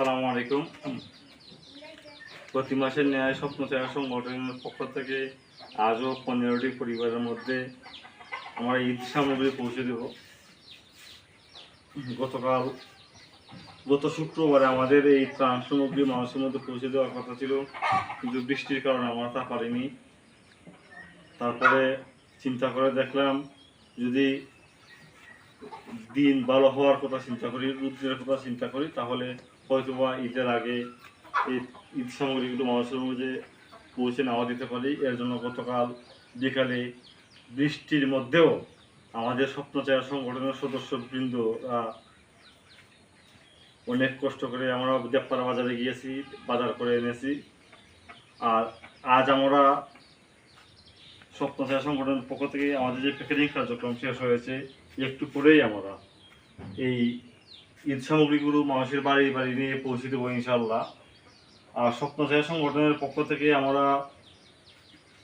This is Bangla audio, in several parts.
আসসালামু আলাইকুম। প্রতি মাসের ন্যায় স্বপ্ন সেবা সংগঠনের পক্ষ থেকে আজও পনেরোটি পরিবারের মধ্যে আমরা ঈদ সামগ্রী পৌঁছে দেব। গতকাল, গত শুক্রবারে আমাদের এই ত্রাণ সামগ্রী মানুষের মধ্যে পৌঁছে দেওয়ার কথা ছিল, কিন্তু বৃষ্টির কারণে আমরা তা পারিনি। তারপরে চিন্তা করে দেখলাম, যদি দিন ভালো হওয়ার কথা চিন্তা করি, রুদ্রের কথা চিন্তা করি, তাহলে হয়তো বা ঈদের আগে ঈদ সামগ্রীগুলো মানুষের মধ্যে পৌঁছে নেওয়া দিতে পারি। এর জন্য গতকাল বিকালে বৃষ্টির মধ্যেও আমাদের স্বপ্নচার সংগঠনের সদস্যবৃন্দ অনেক কষ্ট করে আমরা দেবপাড়া বাজারে গিয়েছি, বাজার করে এনেছি। আর আজ আমরা স্বপ্নচার সংগঠনের পক্ষ থেকে আমাদের যে প্যাকেজিং কার্যক্রম শেষ হয়েছে, একটু পরেই আমরা এই ঈদ সামগ্রীগুলো মানুষের বাড়ি বাড়ি নিয়ে পৌঁছে দেবো ইনশাল্লাহ আর স্বপ্নচায় সংগঠনের পক্ষ থেকে আমরা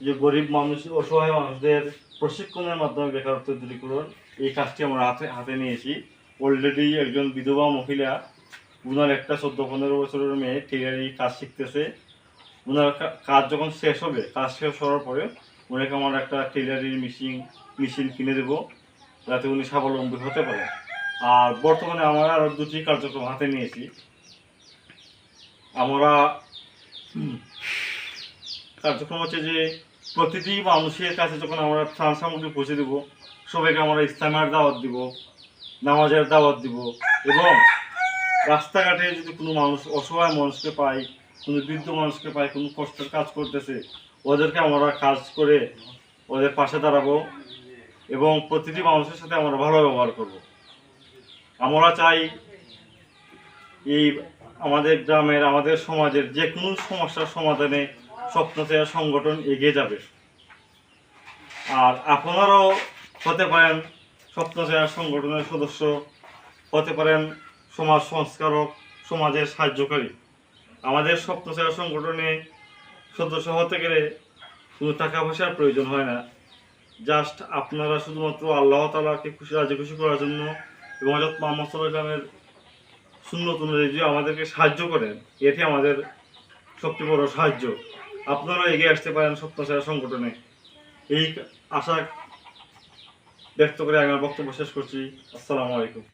যে গরিব মানুষ, অসহায় মানুষদের প্রশিক্ষণের মাধ্যমে বেকারত্ব দূরীকরণ, এই কাজটি আমরা হাতে হাতে নিয়েছি। অলরেডি একজন বিধবা মহিলা, উনার একটা চোদ্দ, পনেরো বছরের মেয়ে, টেলারি কাজ শিখতেছে। উনার কা- কাজ যখন শেষ হবে, কাজ শেষ হওয়ার পরে ওনাকে আমরা একটা টেলারির মেশিন মেশিন কিনে দেবো, যাতে উনি স্বাবলম্বী হতে পারে। আর বর্তমানে আমরা আরও দুটি কার্যক্রম হাতে নিয়েছি। আমরা কার্যক্রম হচ্ছে যে প্রতিটি মানুষের কাছে যখন আমরা ত্রাণ সামগ্রী পৌঁছে দেব, সবাইকে আমরা ইস্তেমার দাওয়াত দিব, নামাজের দাওয়াত দিব এবং রাস্তাঘাটে যদি কোনো মানুষ অসহায় মানুষকে পাই কোনো বৃদ্ধ মানুষকে পাই কোনো কষ্টের কাজ করতেছে, ওদেরকে আমরা কাজ করে ওদের পাশে দাঁড়াবো এবং প্রতিটি মানুষের সাথে আমরা ভালো ব্যবহার করব। আমরা চাই এই আমাদের গ্রামের, আমাদের সমাজের যে কোনো সমস্যার সমাধানে স্বপ্নচেয়া সংগঠন এগিয়ে যাবে। আর আপনারাও হতে পারেন স্বপ্নচেয়া সংগঠনের সদস্য, হতে পারেন সমাজ সংস্কারক, সমাজের সাহায্যকারী। আমাদের স্বপ্নচেয়া সংগঠনে সদস্য হতে গেলে কোনো টাকা পয়সার প্রয়োজন হয় না, জাস্ট আপনারা শুধুমাত্র আল্লাহ তালাকে খুশি, রাজি খুশি করার জন্য এবং হজরত মোহাম্মদ সাল্লাহ ইসলামের সুন্নত অনুযায়ী যে আমাদেরকে সাহায্য করেন, এটি আমাদের সবচেয়ে বড় সাহায্য। আপনারাও এগিয়ে আসতে পারেন সপ্তাহ সংগঠনে। এই আশা ব্যক্ত করে আমি আমার বক্তব্য শেষ করছি। আসসালামু আলাইকুম।